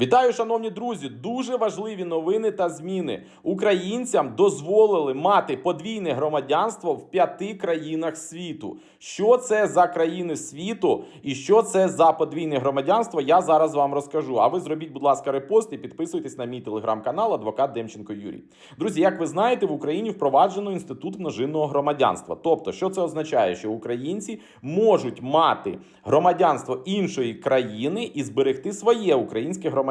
Вітаю, шановні друзі! Дуже важливі новини та зміни. Українцям дозволили мати подвійне громадянство в п'яти країнах світу. Що це за країни світу і що це за подвійне громадянство? Я зараз вам розкажу. А ви зробіть, будь ласка, репост і підписуйтесь на мій телеграм-канал Адвокат Демченко Юрій. Друзі, як ви знаєте, в Україні впроваджено інститут множинного громадянства. Тобто, що це означає? Що українці можуть мати громадянство іншої країни і зберегти своє українське громадянство.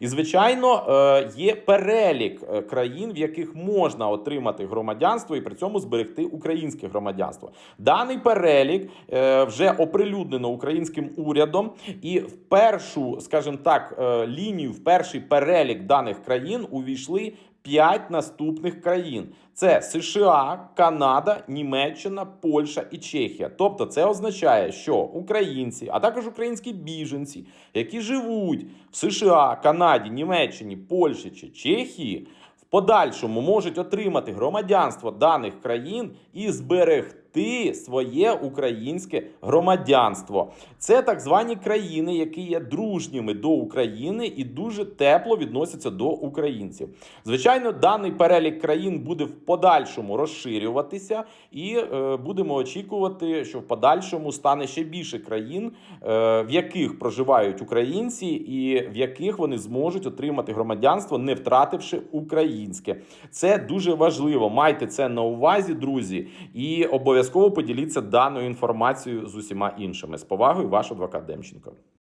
І звичайно, е, є перелік е, країн, в яких можна отримати громадянство і при цьому зберегти українське громадянство. Даний перелік е, вже оприлюднено українським урядом, і в першу, скажімо так, лінію, в перший перелік даних країн увійшли. П'ять наступних країн: це США, Канада, Німеччина, Польща і Чехія. Тобто, це означає, що українці, а також українські біженці, які живуть в США, Канаді, Німеччині, Польщі чи Чехії, в подальшому можуть отримати громадянство даних країн і зберегти своє українське громадянство. Це так звані країни, які є дружніми до України і дуже тепло відносяться до українців. Звичайно, даний перелік країн буде в подальшому розширюватися, і е, будемо очікувати, що в подальшому стане ще більше країн, е, в яких проживають українці, і в яких вони зможуть отримати громадянство, не втративши українське. Це дуже важливо. Майте це на увазі, друзі, і обов'язково поділіться даною інформацією з усіма іншими. З повагою, ваш адвокат Демченко.